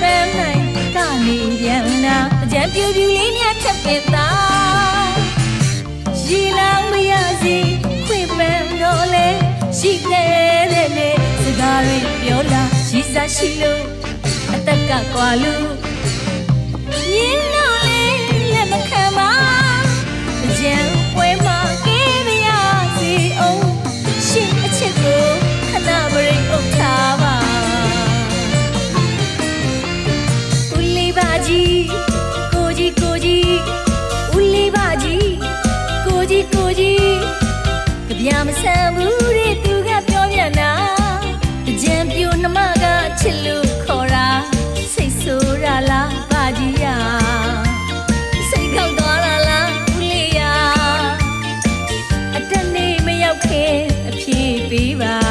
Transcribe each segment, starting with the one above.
ပန်းနိုင်ကနေပြန်လာအကြံပြူပြူလေးများဖြတ်ပင်သာရီလောင်မရစီခွေပန်းတော့လေရှိခဲ့တဲ့လေစကားတွေပြောလာရှိစားရှိလို့အသက်ကကွာလို့ရင်းနာ မဆန်ဘူးတဲ့သူကပြောပြန်တာကြံပြိုနှမကချစ်လို့ခေါ်တာစိတ်ဆိုးရလားပါကြီးယာစိတ်ကောက်သွားတာလားဦးလေးယာအတနေ့မရောက်ခင်အဖြေပေးပါ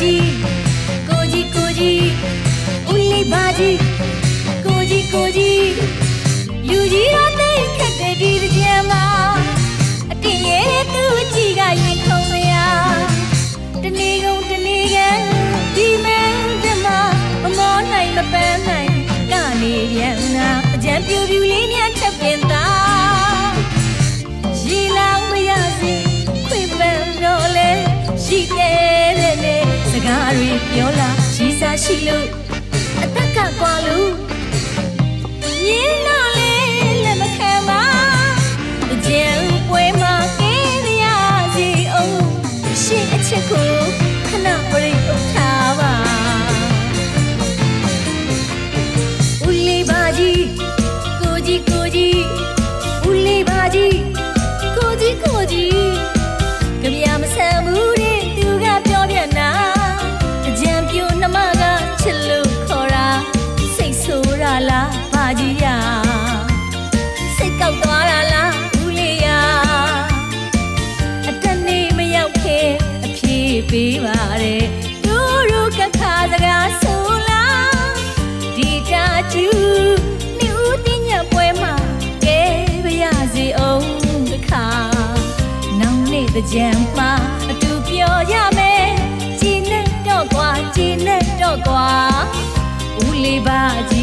ကြီးကိုကြီးကိုကြီးဦးလေးပါကြီးကိုကြီးကိုကြီးလူကြီးတော့ ပြောလာရှိစားရှိလို့အသက်ကကွာလို့ညင်းတော့လေလက်မခံပါကြံပွဲမှာကဲရစီအောင်ရှင်းအချက်ကိုခဏပရိတ်ဥထားပါဦးလေးပါကြီးကိုကြီးကိုကြီးဦးလေးပါကြီးကို ပေးပါတယ်သူတို့ကခါစကားဆိုလားဒီတာကျူနေဦးတင်ညက်ပွဲမှာကဲပါရစေအောင်တစ်ခါနောက်နေ့တစ်ကြံမှာအတူပြောရမယ်ကျင်းနဲ့တော့ကွာကျင်းနဲ့တော့ကွာဦးလေးပါကြ